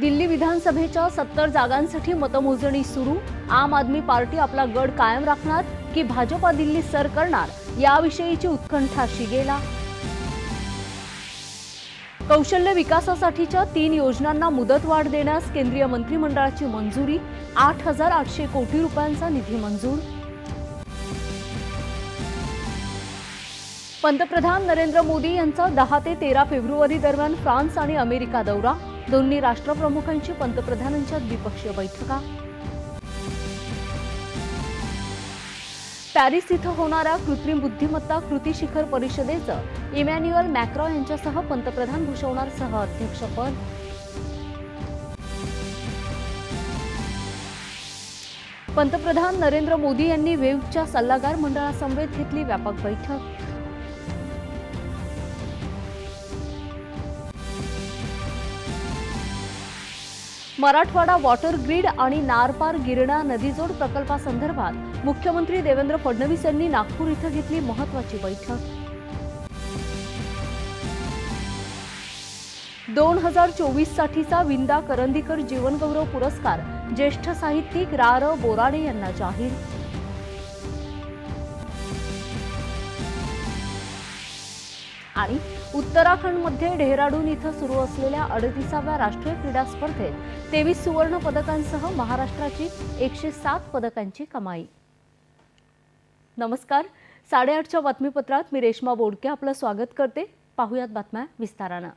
दिल्ली विधानसभेच्या सत्तर जागांसाठी मतमोजणी सुरू. आम आदमी पार्टी आपला गड कायम राखणार की भाजपा दिल्ली सर करणार याविषयीची उत्कंठा शिगेला. कौशल्य विकासासाठीच्या तीन योजनांना मुदतवाढ देण्यास केंद्रीय मंत्रिमंडळाची मंजुरी आठ हजार आठशे कोटी रुपयांचा निधी मंजूर. पंतप्रधान नरेंद्र मोदी यांचा दहा ते तेरा फेब्रुवारी दरम्यान फ्रान्स आणि अमेरिका दौरा. दोन्ही राष्ट्रप्रमुखांची पंतप्रधानांच्या द्विपक्षीय बैठका. पॅरिस इथं होणाऱ्या कृत्रिम बुद्धिमत्ता कृती शिखर परिषदेचं इमॅन्युअल मॅक्रॉ यांच्यासह पंतप्रधान भूषवणार सह अध्यक्षपद पंतप्रधान नरेंद्र मोदी यांनी वेव्हच्या सल्लागार मंडळासमवेत घेतली व्यापक बैठक. मराठवाडा वॉटर ग्रीड आणि नारपार गिरणा नदीजोड प्रकल्पासंदर्भात मुख्यमंत्री देवेंद्र फडणवीस यांनी नागपूर इथं घेतली महत्वाची बैठक. दोन हजार चोवीस साठीचा विंदा करंदीकर जीवनगौरव पुरस्कार ज्येष्ठ साहित्यिक रा र बोराडे यांना जाहीर. आणि उत्तराखंडमध्ये डेहराडून इथं सुरू असलेल्या अडतीसाव्या राष्ट्रीय क्रीडा स्पर्धेत तेवीस सुवर्ण पदकांसह महाराष्ट्राची एकशे सात पदकांची कमाई. नमस्कार. साडेआठच्या बातमीपत्रात मी रेश्मा बोडके आपलं स्वागत करते. पाहुयात बातम्या विस्तारानं.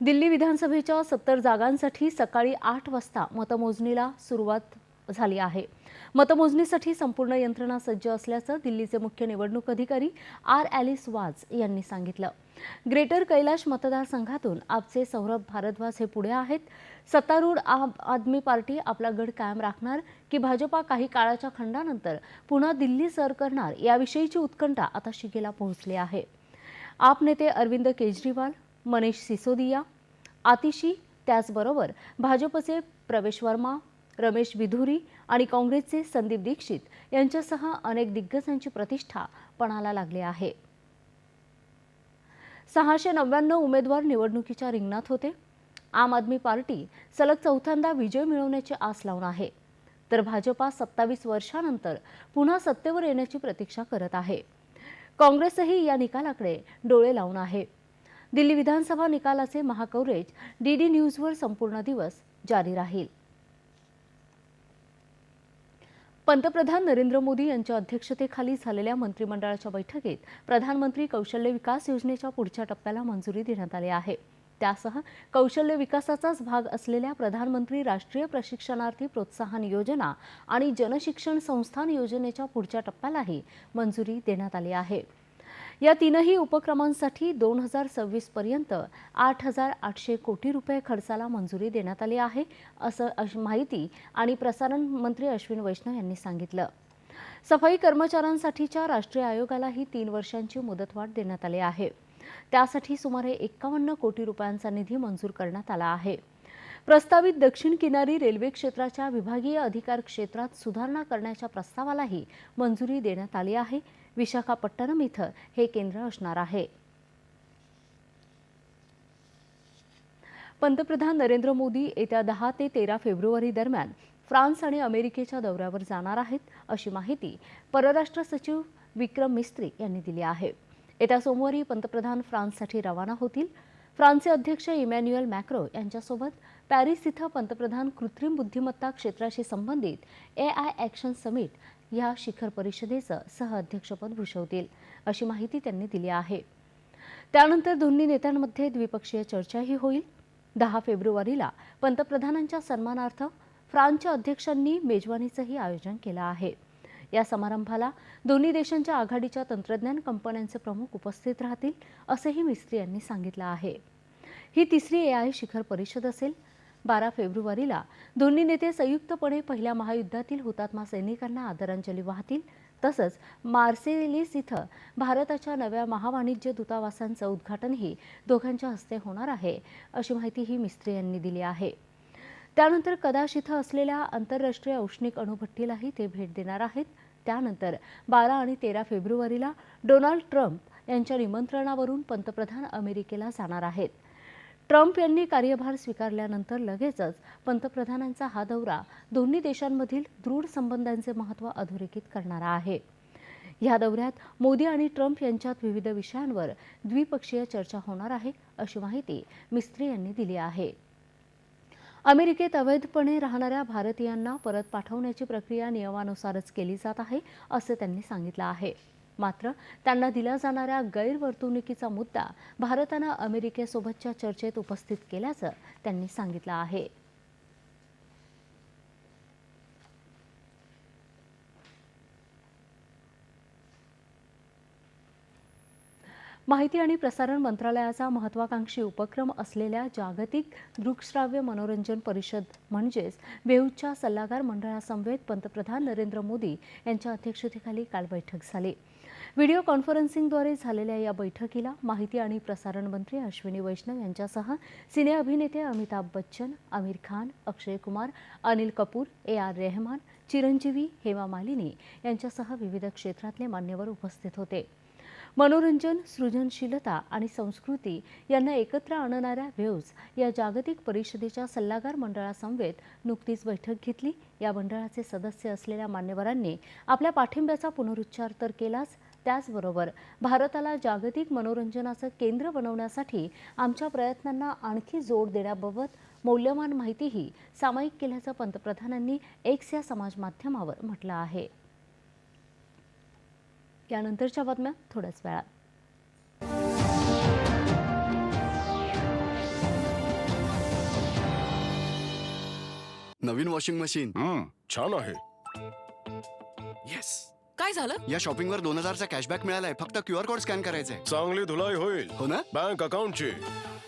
दिल्ली विधानसभेच्या सत्तर जागांसाठी सकाळी आठ वाजता मतमोजणीला सुरुवात झाली आहे. मतमोजणीसाठी संपूर्ण यंत्रणा सज्ज असल्याचं दिल्लीचे मुख्य निवडणूक अधिकारी आर ॲलिस वाज यांनी सांगितलं. ग्रेटर कैलाश मतदारसंघातून आपचे सौरभ भारद्वाज हे पुढे आहेत. सत्तारूढ आम आदमी पार्टी आपला गड कायम राखणार की भाजपा काही काळाच्या खंडानंतर पुन्हा दिल्ली सर करणार याविषयीची उत्कंठा आता शिगेला पोहोचली आहे. आप नेते अरविंद केजरीवाल मनीष सिसोदिया आतिशी त्याचबरोबर भाजपचे प्रवेश वर्मा रमेश विधुरी आणि काँग्रेसचे संदीप दीक्षित यांच्यासह अनेक दिग्गजांची प्रतिष्ठा पणाला लागली आहे. सहाशे नव्याण्णव उमेदवार निवडणुकीच्या रिंगणात होते. आम आदमी पार्टी सलग चौथ्यांदा विजय मिळवण्याची आस लावून आहे. तर भाजपा सत्तावीस वर्षानंतर पुन्हा सत्तेवर येण्याची प्रतीक्षा करत आहे. काँग्रेसही या निकालाकडे डोळे लावून आहे. दिल्ली विधानसभा निकालाचे महाकवरेज डी डी न्यूजवर संपूर्ण दिवस जारी राहील. पंतप्रधान नरेंद्र मोदी यांच्या अध्यक्षतेखाली झालेल्या मंत्रिमंडळाच्या बैठकीत प्रधानमंत्री कौशल्य विकास योजनेच्या पुढच्या टप्प्याला मंजुरी देण्यात आली आहे. त्यासह कौशल्य विकासाचाच भाग असलेल्या प्रधानमंत्री राष्ट्रीय प्रशिक्षणार्थी प्रोत्साहन योजना आणि जनशिक्षण संस्थान योजनेच्या पुढच्या टप्प्यालाही मंजुरी देण्यात आली आहे. या तीनही उपक्रमांसाठी दोन हजार सव्वीस पर्यंत आठ हजार आठशे कोटी रुपये खर्चाला मंजुरी देण्यात आली आहे असं अश- माहिती आणि प्रसारण मंत्री अश्विन वैष्णव यांनी सांगितलं. सफाई कर्मचाऱ्यांसाठीच्या राष्ट्रीय आयोगालाही तीन वर्षांची मुदतवाढ देण्यात आली आहे. त्यासाठी सुमारे एक्कावन्न कोटी रुपयांचा निधी मंजूर करण्यात आला आहे. प्रस्तावित दक्षिण किनारी रेल्वे क्षेत्राच्या विभागीय अधिकार क्षेत्रात सुधारणा करण्याच्या प्रस्तावालाही मंजुरी देण्यात आली आहे. विशाखापट्टणम इथं हे केंद्र असणार आहे. पंतप्रधान नरेंद्र मोदी येत्या दहा ते तेरा फेब्रुवारी दरम्यान फ्रान्स आणि अमेरिकेच्या दौऱ्यावर जाणार आहेत अशी माहिती परराष्ट्र सचिव विक्रम मिस्त्री यांनी दिली आहे. येत्या सोमवारी पंतप्रधान फ्रान्ससाठी रवाना होतील. फ्रान्सचे अध्यक्ष इमॅन्युएल मॅक्रो यांच्यासोबत पॅरिस इथं पंतप्रधान कृत्रिम बुद्धिमत्ता क्षेत्राशी संबंधित ए आय ॲक्शन समिट या शिखर परिषदेचं सहअध्यक्षपद भूषवतील अशी माहिती त्यांनी दिली आहे. त्यानंतर दोन्ही नेत्यांमध्ये द्विपक्षीय चर्चाही होईल. दहा फेब्रुवारीला पंतप्रधानांच्या सन्मानार्थ फ्रान्सच्या अध्यक्षांनी मेजवानीचंही आयोजन केलं आहे. या समारंभाला दोन्ही देशांच्या आघाडीच्या तंत्रज्ञान कंपन्यांचे प्रमुख उपस्थित राहतील असंही मिस्त्री यांनी सांगितलं आहे. ही तिसरी ए आय शिखर परिषद असेल बारा फेब्रुवारीला दोन्ही नेते संयुक्तपणे पहिल्या महायुद्धातील हुतात्मा सैनिकांना आदरांजली वाहतील. तसंच मार्सेलिस इथं भारताच्या नव्या महावाणिज्य दूतावासांचं उद्घाटनही दोघांच्या हस्ते होणार आहे अशी माहितीही मिस्त्री यांनी दिली आहे. त्यानंतर कदाश इथं असलेल्या आंतरराष्ट्रीय औष्णिक अणुभट्टीलाही ते भेट देणार आहेत. त्यानंतर बारा आणि तेरा फेब्रुवारीला डोनाल्ड ट्रम्प यांच्या निमंत्रणावरून पंतप्रधान अमेरिकेला जाणार आहेत. ट्रम्प यांनी कार्यभार स्वीकारल्यानंतर लगेचच पंतप्रधानांचा हा दौरा दोन्ही देशांमधील दृढ संबंधांचे महत्त्व अधोरेखित करणारा आहे. या दौऱ्यात मोदी आणि ट्रम्प यांच्यात विविध विषयांवर द्विपक्षीय चर्चा होणार आहे अशी माहिती मिस्त्री यांनी दिली आहे. अमेरिकेत अवैधपणे राहणाऱ्या भारतीयांना परत पाठवण्याची प्रक्रिया नियमानुसारच केली जात आहे असं त्यांनी सांगितलं आहे. मात्र त्यांना दिल्या जाणाऱ्या गैरवर्तणुकीचा मुद्दा भारतानं अमेरिकेसोबतच्या चर्चेत उपस्थित केल्याचं त्यांनी सांगितलं आहे. माहिती आणि प्रसारण मंत्रालयाचा महत्वाकांक्षी उपक्रम असलेल्या जागतिक दृकश्राव्य मनोरंजन परिषद म्हणजेच वेऊच्या सल्लागार मंडळासमवेत पंतप्रधान नरेंद्र मोदी यांच्या अध्यक्षतेखाली काल बैठक झाली. व्हिडिओ कॉन्फरन्सिंगद्वारे झालेल्या या बैठकीला माहिती आणि प्रसारण मंत्री अश्विनी वैष्णव यांच्यासह सिने अभिनेते अमिताभ बच्चन आमिर खान अक्षय कुमार अनिल कपूर ए आर रेहमान चिरंजीवी हेमा मालिनी यांच्यासह विविध क्षेत्रातले मान्यवर उपस्थित होते. मनोरंजन सृजनशीलता आणि संस्कृती यांना एकत्र आणणाऱ्या व्हेव्ज या जागतिक परिषदेच्या सल्लागार मंडळासमवेत नुकतीच बैठक घेतली. या मंडळाचे सदस्य असलेल्या मान्यवरांनी आपल्या पाठिंब्याचा पुनरुच्चार तर केलाच त्याचबरोबर भारताला जागतिक मनोरंजनाचं केंद्र बनवण्यासाठी आमच्या प्रयत्नांना आणखी जोड देण्याबाबत मौल्यवान माहितीही सामायिक केल्याचं पंतप्रधानांनी एक्स या समाज माध्यमावर म्हटलं आहे. यानंतरच्या बातम्या थोड्याच वेळात. नवीन वॉशिंग मशीन. हम्म छान आहे. येस काय झालं? या शॉपिंग वर दोन हजारचा कॅशबॅक मिळालाय. फक्त क्यू आर कोड स्कॅन करायचा आहे चांगली धुलाई होईल. हो ना? बँक अकाउंटची.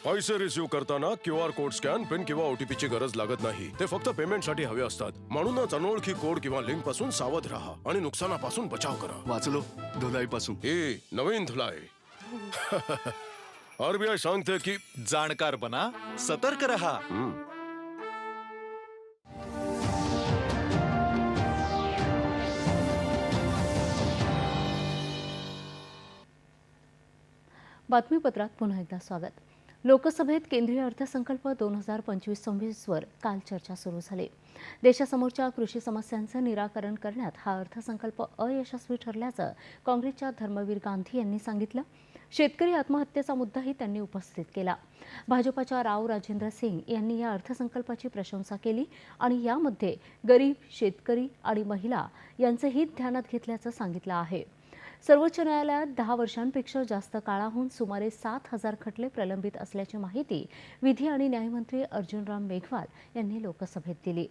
पैसे रिसिव्ह करताना Q R code scan PIN किंवा ओटीपी ची गरज लागत नाही. ते फक्त पेमेंटसाठी हवे असतात. म्हणूनच अनोळखी कोड किंवा लिंकपासून सावध राहा आणि नुकसानापासून बचाव करा. वाचलो. धुलाई पासून ही नवीन धुलाई. आरबीआय सांगते की जाणकार बना सतर्क रहा. हम्म, बातमीपत्रात पुन्हा एकदा स्वागत. लोकसभेत केंद्रीय अर्थसंकल्प दोन हजार पंचवीस सव्वीसवर काल चर्चा सुरू झाली. देशासमोरच्या कृषी समस्यांचं निराकरण करण्यात हा अर्थसंकल्प अयशस्वी ठरल्याचं काँग्रेसच्या धर्मवीर गांधी यांनी सांगितलं. शेतकरी आत्महत्येचा मुद्दाही त्यांनी उपस्थित केला. भाजपाच्या राव राजेंद्र सिंग यांनी या अर्थसंकल्पाची प्रशंसा केली आणि यामध्ये गरीब शेतकरी आणि महिला यांचं हित ध्यानात घेतल्याचं सांगितलं आहे. सर्वोच्च न्यायालयात दहा वर्षांपेक्षा जास्त काळाहून सुमारे सात हजार खटले प्रलंबित असल्याची माहिती विधी आणि न्यायमंत्री अर्जुनराम मेघवाल यांनी लोकसभेत दिली.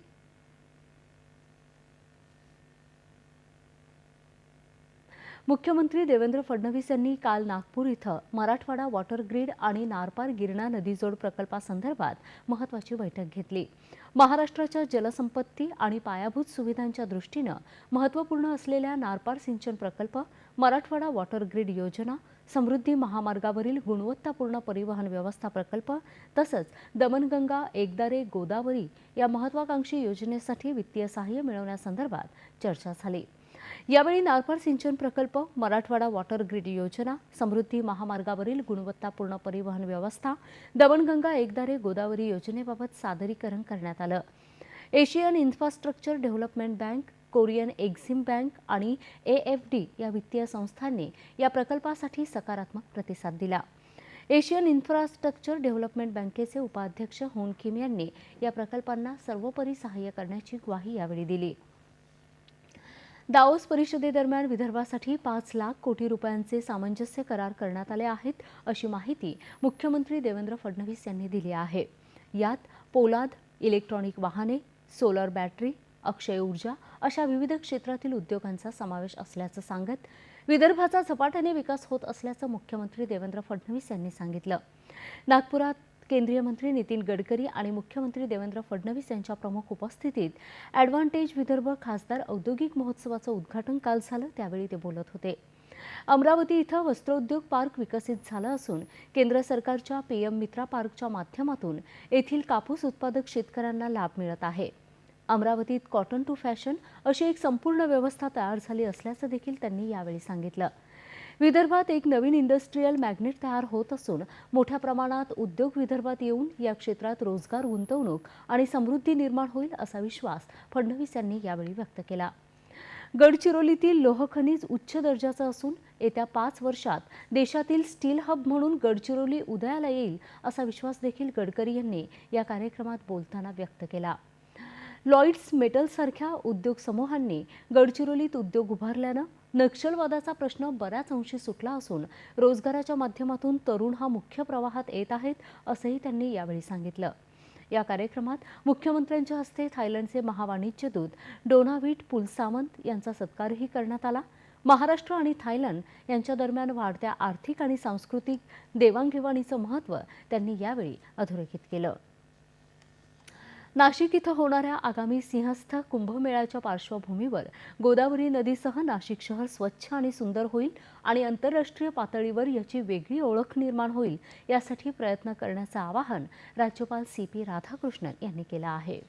मुख्यमंत्री देवेंद्र फडणवीस यांनी काल नागपूर इथं मराठवाडा वॉटर ग्रीड आणि नारपार गिरणा नदीजोड प्रकल्पासंदर्भात महत्वाची बैठक घेतली. महाराष्ट्राच्या जलसंपत्ती आणि पायाभूत सुविधांच्या दृष्टीनं महत्त्वपूर्ण असलेल्या नारपार सिंचन प्रकल्प मराठवाडा वॉटर ग्रीड योजना समृद्धी महामार्गावरील गुणवत्तापूर्ण परिवहन व्यवस्था प्रकल्प तसंच दमनगंगा एकदारे गोदावरी या महत्वाकांक्षी योजनेसाठी वित्तीय सहाय्य मिळवण्यासंदर्भात चर्चा झाली. यावेळी नारपार सिंचन प्रकल्प मराठवाडा वॉटर ग्रीड योजना समृद्धी महामार्गावरील गुणवत्तापूर्ण परिवहन व्यवस्था दमणगंगा एकदारे गोदावरी योजनेबाबत सादरीकरण करण्यात आलं. Asian infrastructure development bank Korean Exim bank आणि ए एफ डी या वित्तीय संस्थांनी या प्रकल्पासाठी सकारात्मक प्रतिसाद दिला. एशियन इन्फ्रास्ट्रक्चर डेव्हलपमेंट बँकेचे उपाध्यक्ष होन किम यांनी या प्रकल्पांना सर्वोपरी सहाय्य करण्याची ग्वाही यावेळी दिली. दाओस परिषदेदरम्यान विदर्भासाठी पाच लाख कोटी रुपयांचे सामंजस्य करार करण्यात आले आहेत अशी माहिती मुख्यमंत्री देवेंद्र फडणवीस यांनी दिली आहे. यात पोलाद इलेक्ट्रॉनिक वाहने सोलर बॅटरी अक्षय ऊर्जा अशा विविध क्षेत्रातील उद्योगांचा समावेश असल्याचं सांगत विदर्भाचा झपाट्याने विकास होत असल्याचं मुख्यमंत्री देवेंद्र फडणवीस यांनी सांगितलं. नागपुरात केंद्रीय मंत्री नितीन गडकरी आणि मुख्यमंत्री देवेंद्र फडणवीस यांच्या प्रमुख उपस्थितीत ॲडव्हान्टेज विदर्भ खासदार औद्योगिक महोत्सवाचं उद्घाटन काल झालं त्यावेळी ते बोलत होते. अमरावती इथं वस्त्रोद्योग पार्क विकसित झालं असून केंद्र सरकारच्या पीएम मित्रा पार्कच्या माध्यमातून येथील कापूस उत्पादक शेतकऱ्यांना लाभ मिळत आहे. अमरावतीत कॉटन टू फॅशन अशी एक संपूर्ण व्यवस्था तयार झाली असल्याचं देखील त्यांनी यावेळी सांगितलं. विदर्भात एक नवीन इंडस्ट्रीयल मॅग्नेट तयार होत असून मोठ्या प्रमाणात उद्योग विदर्भात येऊन या क्षेत्रात रोजगार गुंतवणूक आणि समृद्धी निर्माण होईल असा विश्वास फडणवीस यांनी यावेळी व्यक्त केला. गडचिरोलीतील लोहखनिज उच्च दर्जाचं असून येत्या पाच वर्षात देशातील स्टील हब म्हणून गडचिरोली उदयाला येईल असा विश्वास देखील गडकरी यांनी या कार्यक्रमात बोलताना व्यक्त केला. लॉईड्स मेटलसारख्या उद्योग समूहांनी गडचिरोलीत उद्योग उभारल्यानं नक्षलवादाचा प्रश्न बऱ्याच अंशी सुटला असून रोजगाराच्या माध्यमातून तरुण हा मुख्य प्रवाहात येत आहेत असंही त्यांनी यावेळी सांगितलं. या कार्यक्रमात मुख्यमंत्र्यांच्या हस्ते थायलंडचे महावाणिज्य दूत डोनाविट पुलसामंत यांचा सत्कारही करण्यात आला. महाराष्ट्र आणि थायलंड यांच्या दरम्यान वाढत्या आर्थिक आणि सांस्कृतिक देवाणघेवाणीचं महत्त्व त्यांनी यावेळी अधोरेखित केलं. नाशिक इथं होणाऱ्या आगामी सिंहस्थ कुंभमेळ्याच्या पार्श्वभूमीवर गोदावरी नदीसह नाशिक शहर स्वच्छ आणि सुंदर होईल आणि आंतरराष्ट्रीय पातळीवर याची वेगळी ओळख निर्माण होईल यासाठी प्रयत्न करण्याचं आवाहन राज्यपाल सी पी राधाकृष्णन यांनी केलं आहे.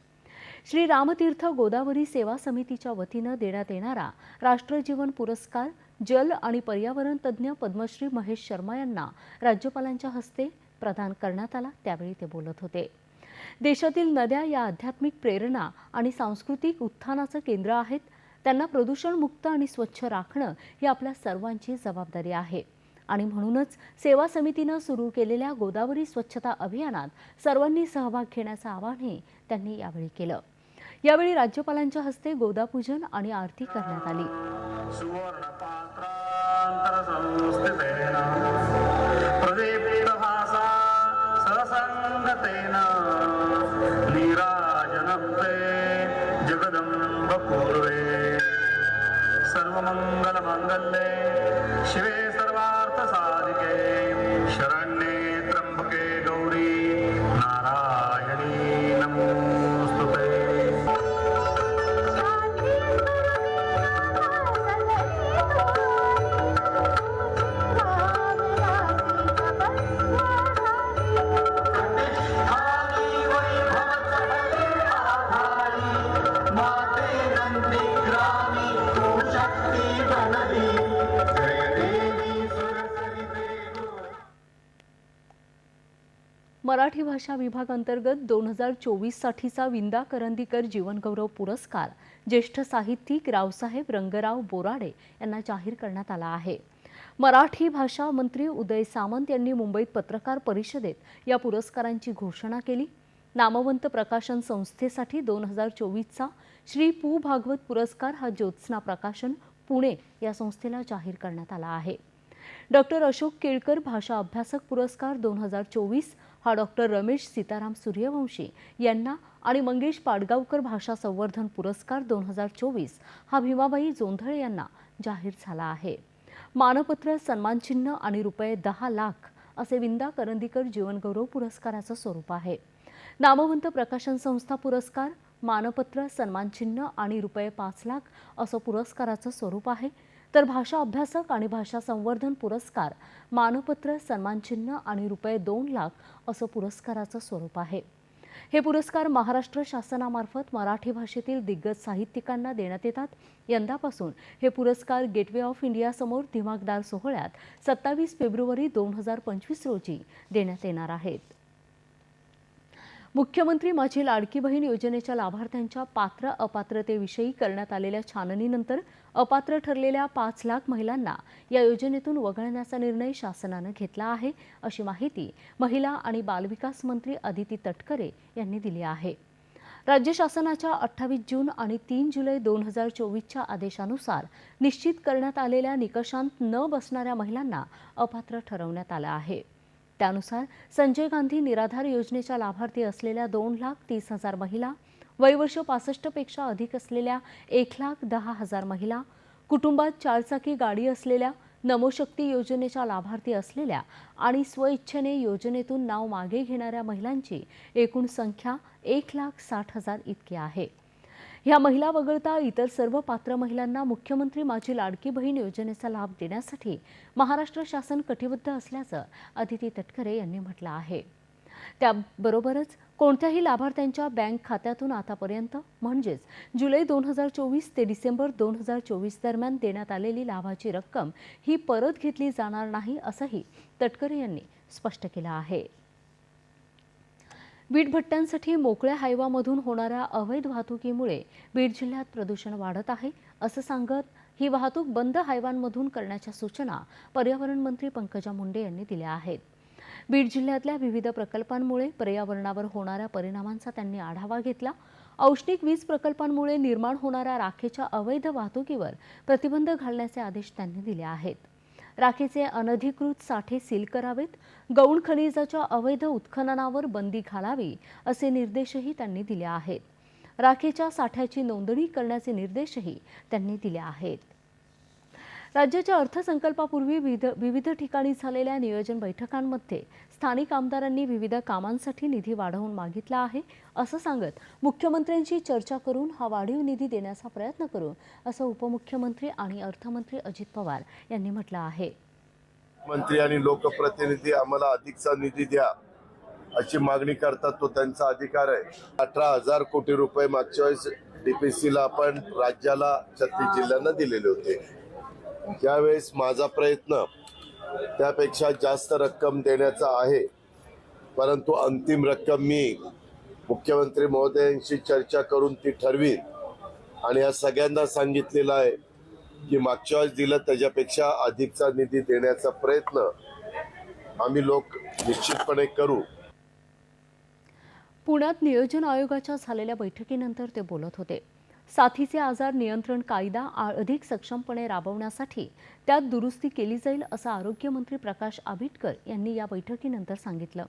श्री रामतीर्थ गोदावरी सेवा समितीच्या वतीनं देण्यात येणारा राष्ट्रजीवन पुरस्कार जल आणि पर्यावरण तज्ज्ञ पद्मश्री महेश शर्मा यांना राज्यपालांच्या हस्ते प्रदान करण्यात आला त्यावेळी ते बोलत होते. देशातील नद्या या आध्यात्मिक प्रेरणा आणि सांस्कृतिक उत्थानाचं केंद्र आहेत. त्यांना प्रदूषणमुक्त आणि स्वच्छ राखणं ही आपल्या सर्वांची जबाबदारी आहे. आणि म्हणूनच सेवा समितीनं सुरू केलेल्या गोदावरी स्वच्छता अभियानात सर्वांनी सहभाग घेण्याचं आवाहनही त्यांनी यावेळी केलं. यावेळी राज्यपालांच्या हस्ते गोदापूजन आणि आरती करण्यात आली. तेन नीराजनं ते जगदम्बपूर्वे सर्वमङ्गलमाङ्गल्ये शिवे सर्वार्थसा मराठी भाषा विभाग अंतर्गत दोन हजार चोवीस साठीचा विंदा करंदीकर जीवनगौरव पुरस्कार. ज्येष्ठ साहित्यिक रावसाहेब रंगराव बोराडे यांना जाहीर करण्यात आला आहे. मराठी भाषा मंत्री उदय सामंत यांनी मुंबईत पत्रकार परिषदेत या पुरस्कारांची घोषणा केली. नामवंत प्रकाशन संस्थेसाठी दोन हजार चोवीसचा श्री पू भागवत पुरस्कार हा ज्योत्स्ना प्रकाशन पुणे या संस्थेला जाहीर करण्यात आला आहे. डॉक्टर अशोक केळकर भाषा अभ्यासक पुरस्कार दोन हजार चोवीस हा डॉक्टर रमेश सीताराम सूर्यवंशी यांना आणि मंगेश पाडगावकर भाषा संवर्धन पुरस्कार दोन हजार चोवीस हा भीमाबाई जोंधळे यांना जाहीर झाला आहे. मानपत्र सन्मानचिन्ह आणि रुपये दहा लाख असे विंदा करंदीकर जीवनगौरव पुरस्काराचं स्वरूप आहे. नामवंत प्रकाशन संस्था पुरस्कार मानपत्र सन्मानचिन्ह आणि रुपये पाच लाख असं पुरस्काराचं स्वरूप आहे. तर भाषा अभ्यासक आणि भाषा संवर्धन पुरस्कार मानपत्र सन्मानचिन्ह आणि रुपये दोन लाख असं पुरस्काराचं स्वरूप आहे. हे पुरस्कार महाराष्ट्र शासनामार्फत मराठी भाषेतील दिग्गज साहित्यिकांना देण्यात येतात. यंदापासून हे पुरस्कार गेटवे ऑफ इंडियासमोर दिमागदार सोहळ्यात सत्तावीस फेब्रुवारी दोन हजार पंचवीस रोजी देण्यात येणार आहेत. मुख्यमंत्री माझी लाडकी बहीण योजनेच्या लाभार्थ्यांच्या पात्र अपात्रतेविषयी करण्यात आलेल्या छाननीनंतर अपात्र ठरलेल्या पाच लाख महिलांना या योजनेतून वगळण्याचा निर्णय शासनानं घेतला आहे अशी माहिती महिला आणि बालविकास मंत्री अदिती तटकरे यांनी दिली आहे. राज्य शासनाच्या अठ्ठावीस जून आणि तीन जुलै दोन हजार चोवीसच्या आदेशानुसार निश्चित करण्यात आलेल्या निकषांत न बसणाऱ्या महिलांना अपात्र ठरवण्यात आलं आहे. त्यानुसार संजय गांधी निराधार योजनेच्या लाभार्थी असलेल्या दोन लाख तीस हजार महिला वयवर्ष पासष्टपेक्षा अधिक असलेल्या एक लाख दहा हजार महिला कुटुंबात चारचाकी गाडी असलेल्या नमोशक्ती योजनेच्या लाभार्थी असलेल्या आणि स्वइच्छेने योजनेतून नाव मागे घेणाऱ्या महिलांची एकूण संख्या एक लाख साठ हजार इतकी आहे. ह्या महिला वगळता इतर सर्व पात्र महिलांना मुख्यमंत्री माझी लाडकी बहीण योजनेचा लाभ देण्यासाठी महाराष्ट्र शासन कटिबद्ध असल्याचं अदिती तटकरे यांनी म्हटलं आहे. त्याबरोबरच कोणत्याही लाभार्थ्यांच्या बँक खात्यातून आतापर्यंत म्हणजेच जुलै दोन हजार चोवीस ते डिसेंबर दोन हजार चोवीस दरम्यान देण्यात आलेली लाभाची रक्कम ही परत घेतली जाणार नाही असंही तटकरे यांनी स्पष्ट केलं आहे. वीट भट्ट्यांसाठी मोकळ्या हायवामधून होणाऱ्या अवैध वाहतुकीमुळे बीड जिल्ह्यात प्रदूषण वाढत आहे असं सांगत ही वाहतूक बंद हायवांमधून करण्याच्या सूचना पर्यावरण मंत्री पंकजा मुंडे यांनी दिल्या आहेत. बीड जिल्ह्यातल्या विविध प्रकल्पांमुळे पर्यावरणावर होणाऱ्या परिणामांचा त्यांनी आढावा घेतला. औष्णिक वीज प्रकल्पांमुळे निर्माण होणाऱ्या राखेच्या अवैध वाहतुकीवर प्रतिबंध घालण्याचे आदेश त्यांनी दिले आहेत. राखेचे अनधिकृत साठे सील करावेत गौण खनिजाच्या अवैध उत्खननावर बंदी घालावी असे निर्देशही त्यांनी दिले आहेत. राखेच्या साठ्याची नोंदणी करण्याचे निर्देशही त्यांनी दिले आहेत. राज्याच्या अर्थसंकल्पापूर्वी विविध विविध ठिकाणी झालेल्या नियोजन बैठकांमध्ये स्थानिक आमदारांनी विविध कामांसाठी निधी वाढवून मागितला आहे असं सांगत मुख्यमंत्र्यांशी चर्चा करून हा वाढीव निधी देण्याचा प्रयत्न करू असं उपमुख्यमंत्री आणि अर्थमंत्री अजित पवार यांनी म्हटलं आहे. मंत्री आणि लोकप्रतिनिधी आम्हाला अधिकचा निधी द्या अशी मागणी करतात तो त्यांचा अधिकार आहे. अठरा हजार कोटी रुपये मागच्या वेळेस डीपीसीला आपण राज्याला छत्तीस जिल्ह्यांना दिलेले होते. त्यावेळेस माझा प्रयत्न त्यापेक्षा जास्त रक्कम देण्याचा आहे. परंतु अंतिम रक्कम मी मुख्यमंत्री महोदयांशी चर्चा करून ती ठरवीन. आणि या सगळ्यांना सांगितलेलं आहे की मागच्या वेळेस दिलं त्याच्यापेक्षा अधिकचा निधी देण्याचा प्रयत्न आम्ही लोक निश्चितपणे करू. पुण्यात नियोजन आयोगाच्या झालेल्या बैठकीनंतर ते बोलत होते. साथीचे आजार नियंत्रण कायदा आ- अधिक सक्षमपणे राबवण्यासाठी त्यात दुरुस्ती केली जाईल असं आरोग्यमंत्री प्रकाश आबिटकर यांनी या बैठकीनंतर सांगितलं.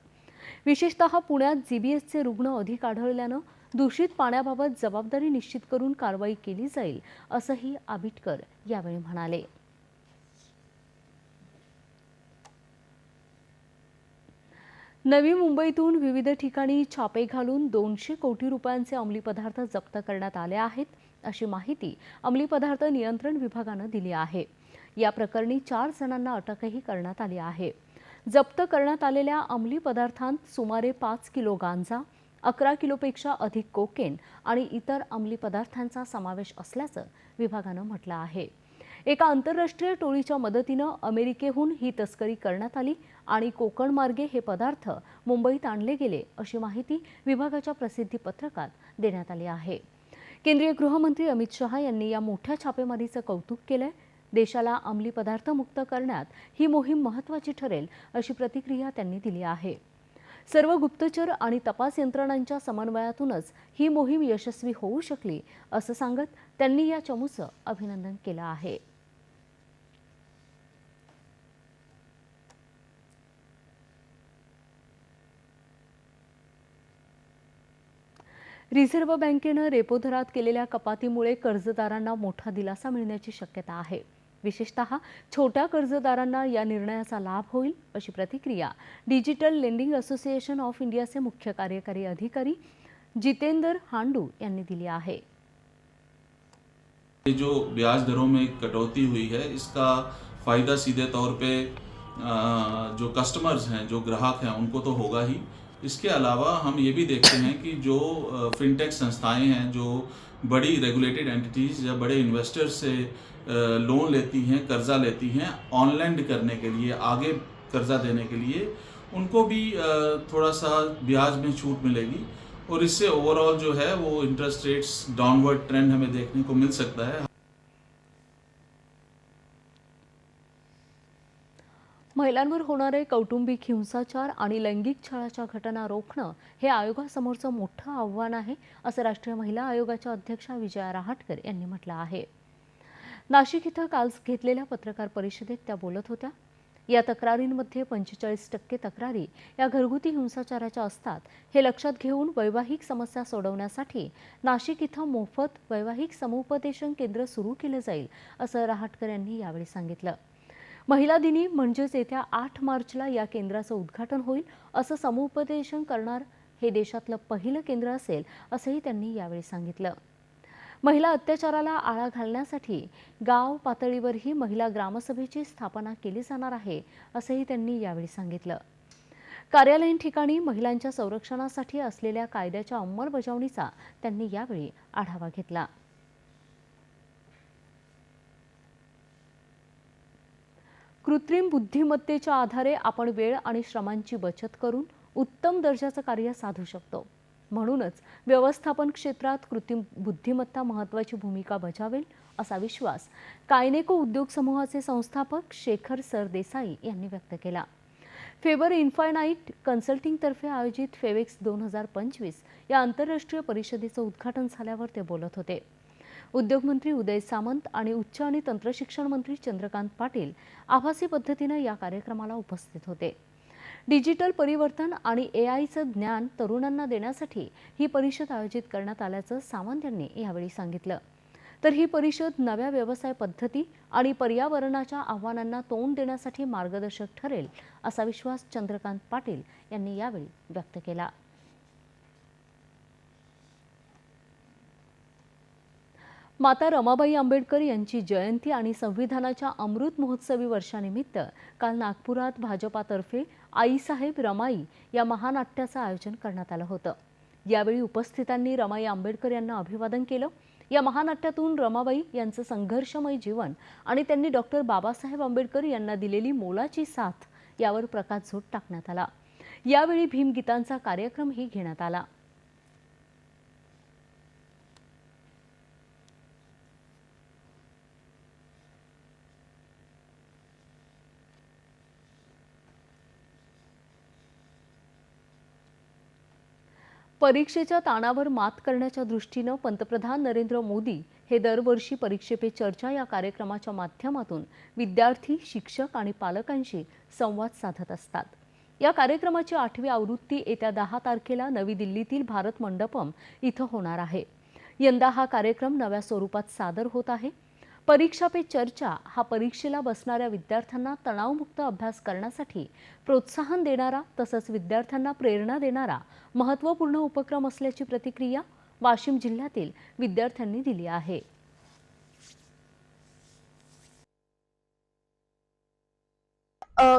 विशेषतः पुण्यात जीबीएसचे रुग्ण अधिक आढळल्यानं दूषित पाण्याबाबत जबाबदारी निश्चित करून कारवाई केली जाईल असंही आबिटकर यावेळी म्हणाले. नवी मुंबईतून विविध ठिकाणी छापे घालून दोनशे कोटी रुपयांचे अंमली पदार्थ जप्त करण्यात आले आहेत अशी माहिती अंमली पदार्थ नियंत्रण विभागानं दिली आहे. या प्रकरणी चार जणांना अटकही करण्यात आली आहे. जप्त करण्यात आलेल्या अंमली पदार्थांत सुमारे पाच किलो गांजा अकरा किलोपेक्षा अधिक कोकेन आणि इतर अंमली पदार्थांचा समावेश असल्याचं विभागानं म्हटलं आहे. एका आंतरराष्ट्रीय टोळीच्या मदतीनं अमेरिकेहून ही तस्करी करण्यात आली आणि कोकण मार्गे हे पदार्थ मुंबईत आणले गेले अशी माहिती विभागाच्या प्रसिद्धी पत्रकात देण्यात आली आहे. केंद्रीय गृहमंत्री अमित शहा यांनी या मोठ्या छापेमारीचं कौतुक केलंय. देशाला अंमली पदार्थ मुक्त करण्यात ही मोहीम महत्त्वाची ठरेल अशी प्रतिक्रिया त्यांनी दिली आहे. सर्व गुप्तचर आणि तपास यंत्रणांच्या समन्वयातूनच ही मोहीम यशस्वी होऊ शकली असं सांगत त्यांनी या चमूचं अभिनंदन केलं आहे. रिझर्व्ह बँकेनं रेपो दरात केलेल्या कपातीमुळे कर्जदारांना मोठा दिलासा मिळण्याची शक्यता आहे. विशेषतः छोट्या कर्जदारांना या निर्णयाचा लाभ होईल अशी प्रतिक्रिया डिजिटल लेंडिंग असोसिएशन ऑफ इंडियाचे मुख्य कार्यकारी अधिकारी जितेंद्र हांडू यांनी दिली आहे. ये जो ब्याज दरों में कटौती हुई है इसका फ़ायदा सीधे तौर पे जो कस्टमर्स हैं जो ग्राहक हैं उनको तो होगा ही। इसके अलावा हम ये भी देखते हैं कि जो फिनटेक संस्थाएँ हैं, जो बड़ी रेगुलेटेड एंटिटीज़ या बड़े इन्वेस्टर्स से लोन लेती हैं, कर्जा लेती हैं ऑनलाइन करने के लिए, आगे कर्जा देने के लिए, उनको भी थोड़ा सा ब्याज में छूट मिलेगी। और इससे ओवरऑल जो है, वो इंटरेस्ट रेट्स डाउनवर्ड ट्रेंड हमें देखने को मिल सकता है। महिलांवर होणारे कौटुंबिक हिंसाचार आणि लैंगिक छळाच्या घटना रोखणं हे आयोगासमोरचं मोठं आव्हान आहे असं राष्ट्रीय महिला आयोगाच्या अध्यक्षा विजया रहाटकर यांनी म्हटलं आहे. नाशिक इथं काल घेतलेल्या पत्रकार परिषदेत त्या बोलत होत्या. या तक्रारींमध्ये पंचेचाळीस टक्के तक्रारी या घरगुती हिंसाचाराच्या असतात हे लक्षात घेऊन वैवाहिक समस्या सोडवण्यासाठी नाशिक इथं मोफत वैवाहिक समुपदेशन केंद्र सुरू केलं जाईल असं रहाटकर यांनी यावेळी सांगितलं. महिला दिनी म्हणजेच येत्या आठ मार्चला या केंद्राचं उद्घाटन होईल असं समुपदेशन करणार हे देशातलं पहिलं केंद्र असेल असंही त्यांनी यावेळी सांगितलं. महिला अत्याचाराला आळा घालण्यासाठी गाव पातळीवरही महिला ग्रामसभेची स्थापना केली जाणार आहे असंही त्यांनी यावेळी सांगितलं. कार्यालयीन ठिकाणी महिलांच्या संरक्षणासाठी असलेल्या कायद्याच्या अंमलबजावणीचा त्यांनी यावेळी आढावा घेतला. कृत्रिम बुद्धिमत्तेच्या आधारे आपण वेळ आणि श्रमांची बचत करून उत्तम दर्जाचं कार्य साधू शकतो. म्हणूनच व्यवस्थापन क्षेत्रात कृत्रिम बुद्धिमत्ता महत्त्वाची भूमिका बजावेल असा विश्वास कायनेको उद्योग समूहाचे संस्थापक शेखर सरदेसाई यांनी व्यक्त केला. फेबर इन्फायनाईट कन्सल्टिंगतर्फे आयोजित फेवेक्स दोन हजार पंचवीस या आंतरराष्ट्रीय परिषदेचं उद्घाटन झाल्यावर ते बोलत होते. उद्योगमंत्री उदय सामंत आणि उच्च आणि तंत्रशिक्षण मंत्री चंद्रकांत पाटील आभासी पद्धतीनं या कार्यक्रमाला उपस्थित होते. डिजिटल परिवर्तन आणि ए आयचं ज्ञान तरुणांना देण्यासाठी ही परिषद आयोजित करण्यात आल्याचं सामंत यांनी यावेळी सांगितलं. तर ही परिषद नव्या व्यवसाय पद्धती आणि पर्यावरणाच्या आव्हानांना तोंड देण्यासाठी मार्गदर्शक ठरेल असा विश्वास चंद्रकांत पाटील यांनी यावेळी व्यक्त केला. माता रमाबाई आंबेडकर यांची जयंती आणि संविधानाच्या अमृत महोत्सवी वर्षानिमित्त काल नागपुरात भाजपातर्फे आईसाहेब रमाई या महानाट्याचं आयोजन करण्यात आलं होतं. यावेळी उपस्थितांनी रमाई आंबेडकर यांना अभिवादन केलं. या महानाट्यातून रमाबाई यांचं संघर्षमय जीवन आणि त्यांनी डॉक्टर बाबासाहेब आंबेडकर यांना दिलेली मोलाची साथ यावर प्रकाशझोत टाकण्यात आला. यावेळी भीमगीतांचा कार्यक्रमही घेण्यात आला. परीक्षेच्या ताणावर मात करण्याच्या दृष्टीनं पंतप्रधान नरेंद्र मोदी हे दरवर्षी परीक्षे पे चर्चा या कार्यक्रमाच्या माध्यमातून विद्यार्थी शिक्षक आणि पालकांशी संवाद साधत असतात. या कार्यक्रमाची आठवी आवृत्ती येत्या दहा तारखेला नवी दिल्लीतील भारत मंडपम इथं होणार आहे. यंदा हा कार्यक्रम नव्या स्वरूपात सादर होत आहे. परीक्षा पे चर्चा हा परीक्षेला बसणाऱ्या विद्यार्थ्यांना तणावमुक्त अभ्यास करण्यासाठी प्रोत्साहन देणारा तसंच विद्यार्थ्यांना प्रेरणा देणारा महत्त्वपूर्ण उपक्रम असल्याची प्रतिक्रिया वाशिम जिल्ह्यातील विद्यार्थ्यांनी दिली आहे.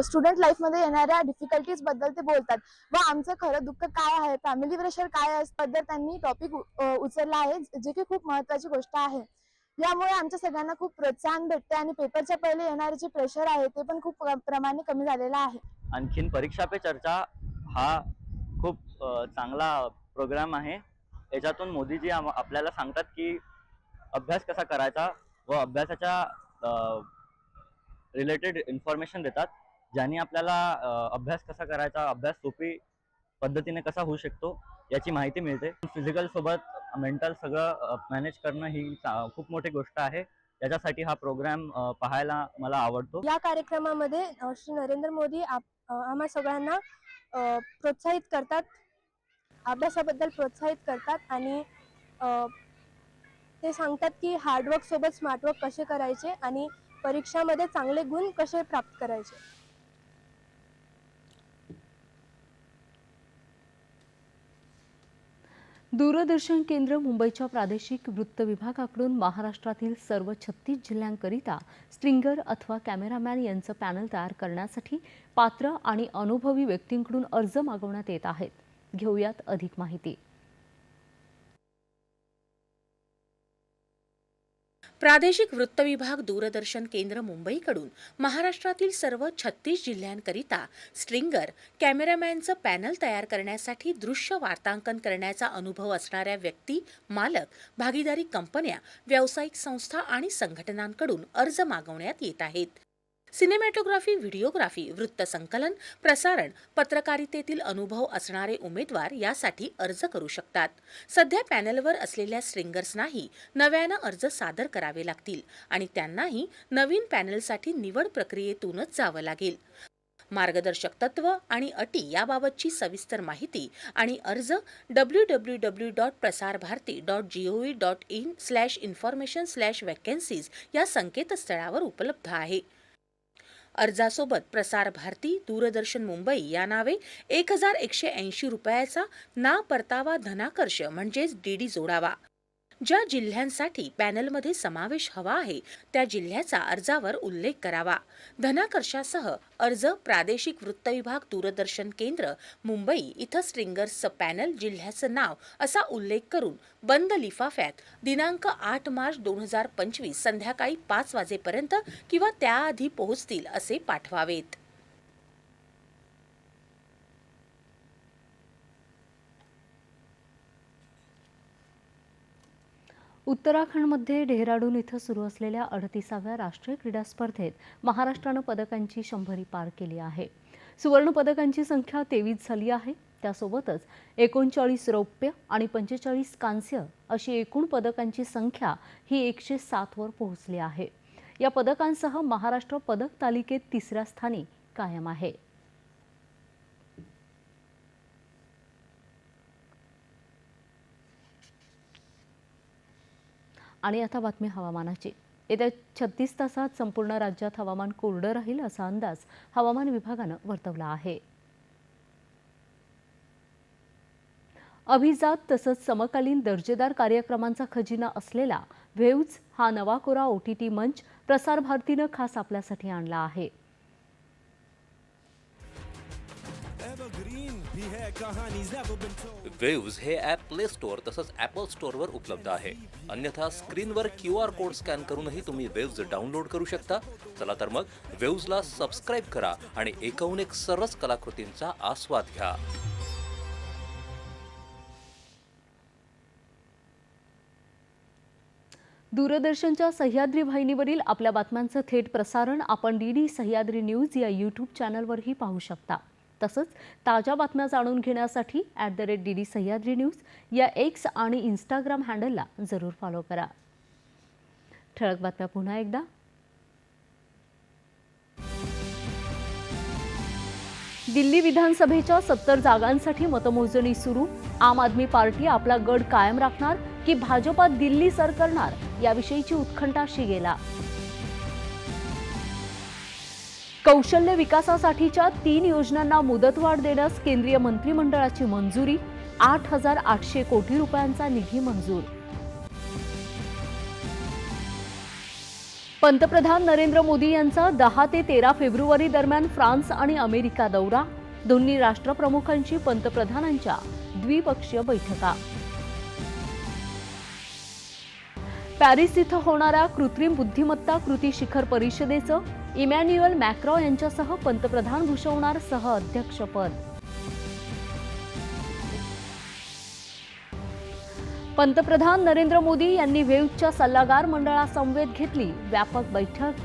स्टुडंट लाईफमध्ये येणाऱ्या डिफिकल्टीजबद्दल ते बोलतात. व आमचं खरं दुःख काय आहे? फॅमिली प्रेशर काय आहे? बद्दल त्यांनी टॉपिक उचलला आहे जे की खूप महत्वाची गोष्ट आहे. यामुळे आमच्या सगळ्यांना खूप प्रोत्साहन भेटते आणि पेपरच्या पहिले येणारे जे प्रेशर आहे ते पण खूप प्रमाणे कमी झालेलं आहे. आणखीन परीक्षा पे चर्चा हा खूप चांगला प्रोग्राम आहे. याच्यातून मोदीजी आपल्याला सांगतात की अभ्यास कसा करायचा व अभ्यासाच्या रिलेटेड इन्फॉर्मेशन देतात ज्याने आपल्याला अभ्यास कसा करायचा अभ्यास सोपी पद्धतीने कसा होऊ शकतो याची माहिती मिळते. फिजिकल सोबत मेंटल सगळं मॅनेज करणं ही चा- खूप मोठी गोष्ट आहे. याच्यासाठी हा प्रोग्राम पाहायला मला आवडतो. या कार्यक्रमामध्ये श्री नरेंद्र मोदी आप आम्हा सगळ्यांना प्रोत्साहित करतात. अभ्यासाबद्दल प्रोत्साहित करतात आणि ते सांगतात की हार्डवर्क सोबत स्मार्टवर्क कसे करायचे आणि परीक्षामध्ये चांगले गुण कसे प्राप्त करायचे. दूरदर्शन केंद्र मुंबईच्या प्रादेशिक वृत्त विभागाकडून महाराष्ट्रातील सर्व छत्तीस जिल्ह्यांकरिता स्ट्रिंगर अथवा कॅमेरामॅन यांचं पॅनल तयार करण्यासाठी पात्र आणि अनुभवी व्यक्तींकडून अर्ज मागवण्यात येत आहेत. घेऊयात अधिक माहिती. प्रादेशिक वृत्त विभाग दूरदर्शन केंद्र मुंबईकडून महाराष्ट्रातील सर्व छत्तीस जिल्ह्यांकरिता स्ट्रिंगर कॅमेरामॅनचं पॅनल तयार करण्यासाठी दृश्य वार्तांकन करण्याचा अनुभव असणाऱ्या व्यक्ती मालक भागीदारी कंपन्या व्यावसायिक संस्था आणि संघटनांकडून अर्ज मागवण्यात येत आहेत. सिनेमॅटोग्राफी व्हिडिओग्राफी वृत्तसंकलन प्रसारण पत्रकारितेतील अनुभव असणारे उमेदवार यासाठी अर्ज करू शकतात. सध्या पॅनलवर असलेल्या स्ट्रिंगर्सनाही नव्यानं अर्ज सादर करावे लागतील आणि त्यांनाही नवीन पॅनलसाठी निवड प्रक्रियेतूनच जावं लागेल. मार्गदर्शक तत्व आणि अटी याबाबतची सविस्तर माहिती आणि अर्ज W W W dot Prasar Bharati dot G O V dot in slash information slash vacancies या संकेतस्थळावर उपलब्ध आहे. अर्जासोबत प्रसार भारती दूरदर्शन मुंबई या नावे एक हजार एकशे ऐंशी रुपयाचा ना परतावा धनाकर्ष म्हणजेच डीडी जोडावा. ज्या जिल्ह्यांसाठी पॅनलमध्ये समावेश हवा आहे त्या जिल्ह्याचा अर्जावर उल्लेख करावा. धनाकर्षासह अर्ज प्रादेशिक वृत्त विभाग दूरदर्शन केंद्र मुंबई इथं स्ट्रिंगर्सचं पॅनल जिल्ह्याचं नाव असा उल्लेख करून बंद लिफाफ्यात दिनांक आठ मार्च दोन हजार पंचवीस संध्याकाळी पाच वाजेपर्यंत किंवा त्याआधी पोहोचतील असे पाठवावेत. उत्तराखंडमध्ये डेहराडून इथं सुरू असलेल्या अडतीसाव्या राष्ट्रीय क्रीडा स्पर्धेत महाराष्ट्रानं पदकांची शंभरी पार केली आहे. सुवर्ण पदकांची संख्या तेवीस झाली आहे. त्यासोबतच एकोणचाळीस रौप्य आणि पंचेचाळीस कांस्य अशी एकूण पदकांची संख्या ही एकशे सातवर पोहोचली आहे. या पदकांसह महाराष्ट्र पदक तालिकेत तिसऱ्या स्थानी कायम आहे. आणि आता बातमी हवामानाची. येत्या छत्तीस तासात संपूर्ण राज्यात हवामान कोरडं राहील असा अंदाज हवामान विभागानं वर्तवला आहे. अभिजात तसंच समकालीन दर्जेदार कार्यक्रमांचा खजिना असलेला व्हेव्ज हा नवा कोरा ओ टी टी मंच प्रसार भारतीनं खास आपल्यासाठी आणला आहे. वेव्ज हे ॲप प्ले स्टोअर तसंच ॲपल स्टोअरवर उपलब्ध आहे. अन्यथा स्क्रीनवर क्यू आर कोड स्कॅन करूनही तुम्ही वेव्ज डाउनलोड करू शकता. चला तर मग वेव्जला सबस्क्राईब करा आणि एकाहून एक सरस कलाकृतींचा आस्वाद घ्या. दूरदर्शनच्या सह्याद्री वाहिनीवरील आपल्या बातम्यांचं थेट प्रसारण आपण डी डी सह्याद्री न्यूज या यूट्यूब चॅनलवरही पाहू शकता. तसंच ताज्या बातम्या जाणून घेण्यासाठी at the rate D D Sahyadri news या एक्स आणि इंस्टाग्राम हँडलला जरूर फॉलो करा. ठळक बातम्या पुन्हा एकदा. दिल्ली विधानसभेच्या सत्तर जागांसाठी मतमोजणी सुरू. आम आदमी पार्टी आपला गड कायम राखणार की भाजपात दिल्ली सर करणार याविषयीची उत्कंठा शिगेला कौशल्य विकासासाठीच्या तीन योजनांना मुदतवाढ देण्यास केंद्रीय मंत्रिमंडळाची मंजुरी आठ हजार आठशे कोटी रुपयांचा निधी मंजूर. पंतप्रधान नरेंद्र मोदी यांचा दहा ते तेरा फेब्रुवारी दरम्यान फ्रान्स आणि अमेरिका दौरा दोन्ही राष्ट्रप्रमुखांची पंतप्रधानांच्या द्विपक्षीय बैठका. पॅरिस इथं होणाऱ्या कृत्रिम बुद्धिमत्ता कृती शिखर परिषदेचं इमॅन्युअल मॅक्रॉ यांच्यासह पंतप्रधान भूषवणार सह अध्यक्षपद. पंतप्रधान नरेंद्र मोदी यांनी वेव्हच्या सल्लागार मंडळासमवेत घेतली व्यापक बैठक.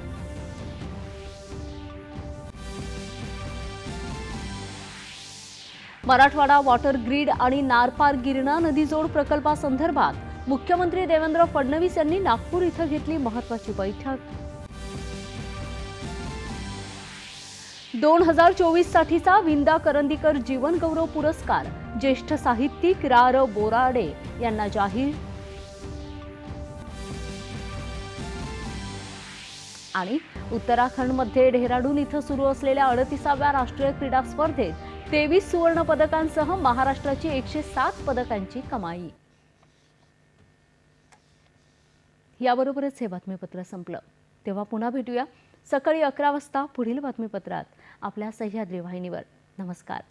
मराठवाडा वॉटर ग्रीड आणि नारपार गिरणा नदीजोड प्रकल्पासंदर्भात मुख्यमंत्री देवेंद्र फडणवीस यांनी नागपूर इथं घेतली महत्वाची बैठक. दोन हजार चोवीस साठीचा विंदा करंदीकर जीवन गौरव पुरस्कार ज्येष्ठ साहित्यिक रा र बोराडे यांना जाहीर. आणि उत्तराखंडमध्ये डेहराडून इथं सुरू असलेल्या अडतीसाव्या राष्ट्रीय क्रीडा स्पर्धेत तेवीस सुवर्ण पदकांसह महाराष्ट्राची एकशे सात पदकांची कमाई. याबरोबरच हे बातमीपत्र संपलं. तेव्हा पुन्हा भेटूया. सकाळी अकरा वाजता पुढील बातमीपत्रात. आपल्या सह्याद्री वाहिनीवर. नमस्कार.